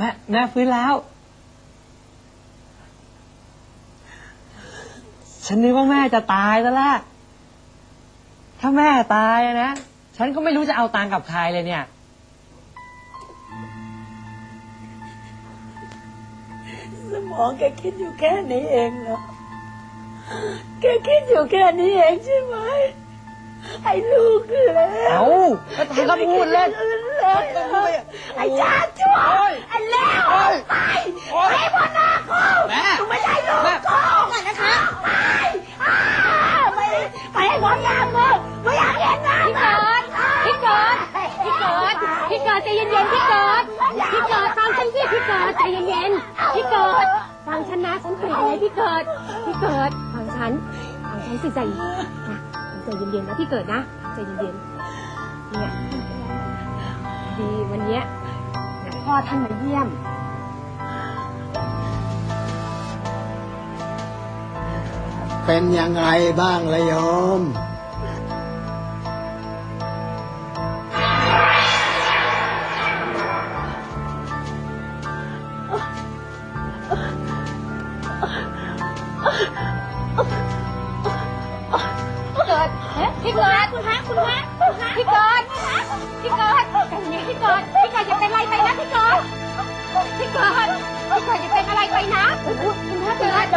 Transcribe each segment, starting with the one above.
ม่แม่ฟื้นแล้ว ฉันนึกว่าแม่จะตายซะแล้วถ้าแม่ตายอะนะ ฉันก็ไม่รู้จะเอาตังค์กับใครเลยเนี่ย สมองแกคิดอยู่แค่นี้เองเหรอ แกคิดอยู่แค่นี้เองใช่ไหมไอ้ลูกเลยเอ้าก็เธอก็พูดเล่น ไอ้ชาติชั่วไอ้เลวไปไปพ่อหน้ากูแม่มึงไม่ใช่ลูกกูก่อนนะคะไปอ่าไปไปให้พ่อหน้ามึงไม่อยากเห็นหน้าพี่เกิดพี่เกิดพี่เกิดพี่เกิดใจเย็นๆพี่เกิดพี่เกิดฟังฉันสิพี่เกิดใจเย็นๆพี่เกิดฟังฉันนะฉันเป็นอะไรพี่เกิดพี่เกิดฟังฉันฟังฉันสิใจนะใจเย็นๆนะพี่เกิดนะใจเย็นๆเนี่ย ดีวันเนี้ยนะพ่อท่านมาเยี่ยม เป็นยังไงบ้างละโยม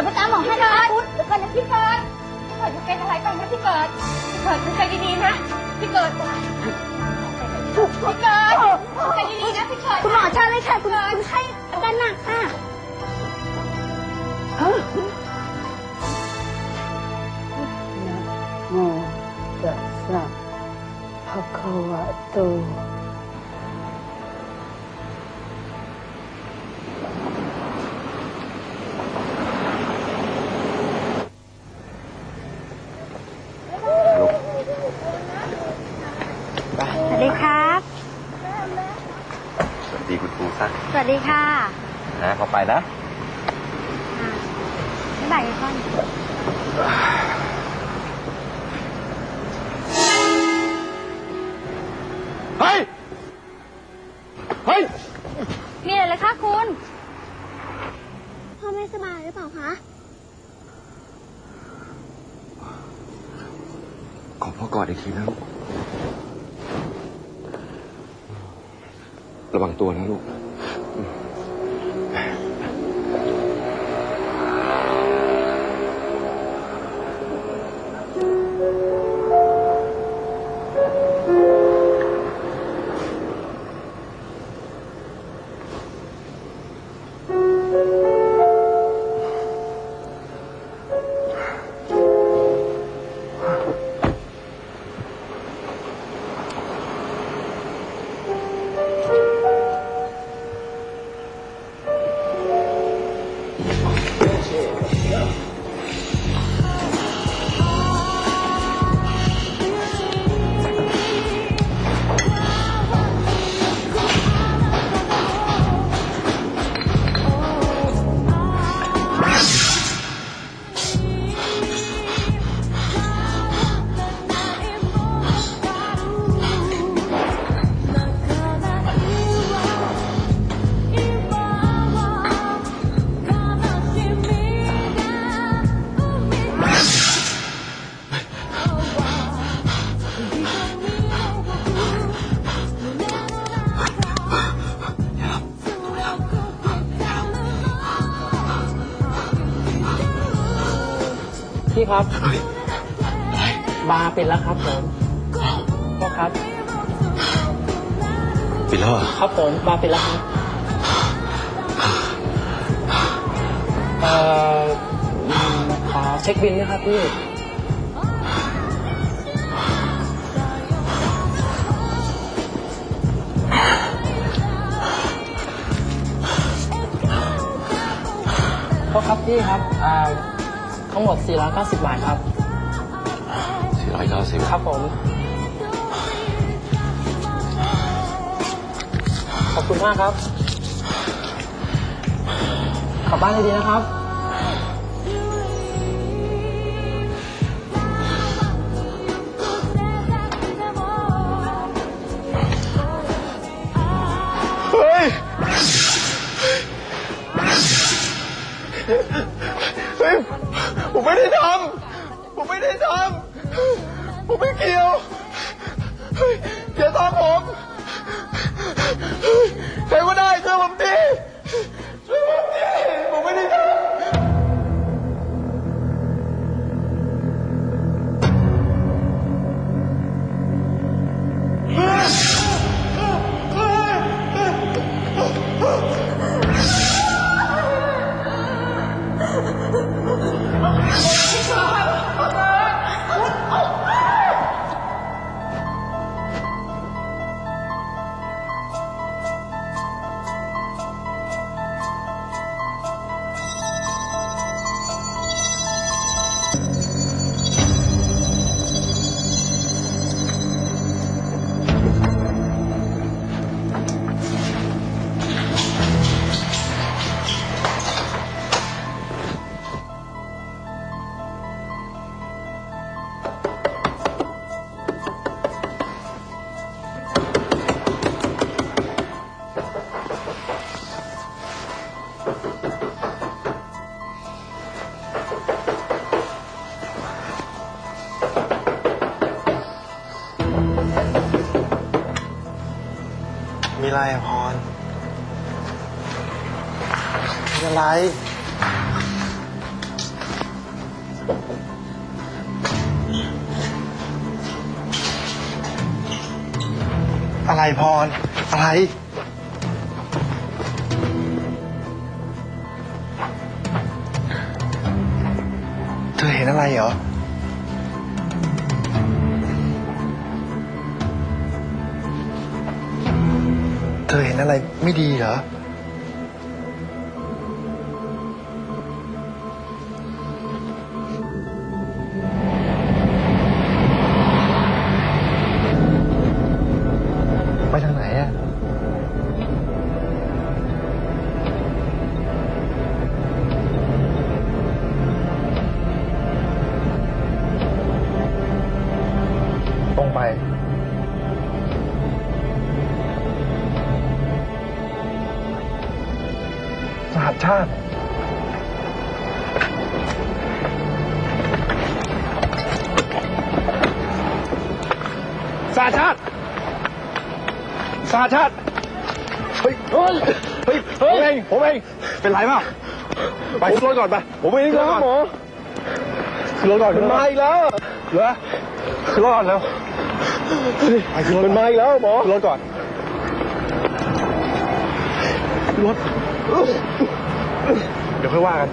ดเดี๋ยวไปตามหมอให้เลยพี่เกิดพี่เกิดพี่เกิดอย่าเป็นอะไรไปนะพี่เกิดพี่เกิดคุณใจดีๆนะพี่เกิดพี่เกิดใจดีๆนะพี่เกิดคุณหมอเชิญเลยค่ะคุณคุณไข้อาการหนักค่ะโมตัสสะภะคะวะโต ดีคุณครูซะสวัสดีค่ะนะเขาไปนะบ๊ายบายพ่อเฮ้ย เฮ้ย มีอะไรเลยคะคุณ พ่อไม่สบายหรือเปล่าคะขอพ่อกอดอีกทีนะลูก ระวัง พี่ครับ บาร์เป็นแล้วครับผมพ่อครับปิดแล้วเหรอครับผมบาร์เป็นแล้วครับเอ่ออืมขอเช็คบินนะครับพี่พ่อครับพี่ครับอ่า ทั้งหมด 490 บาทครับ สี่ร้อยเก้าสิบครับผม ขอบคุณมากครับขับบ้านเลยดีนะครับ ไม่ได้ทำผมไม่เกี่ยวเฮ้ยอย่าทำผม มีอะไรอะพรมีอะไร อะไรพร อะไร เธอเห็นอะไรเหรอ เธอเห็นอะไรไม่ดีเหรอาติสหชาติสหชาติ เฮ้ย เฮ้ย เฮ้ย ผมเอง ผมเอง เป็นไรเปล่าไปขึ้นรถก่อนไป ผมเองแล้วหมอขึ้นรถก่อนมันมาอีกแล้ว เหรอขึ้นรถก่อนแล้วไปขึ้นรถมันมาอีกแล้วหมอขึ้นรถก่อนขึ้นรถ เดี๋ยวค่อยว่ากัน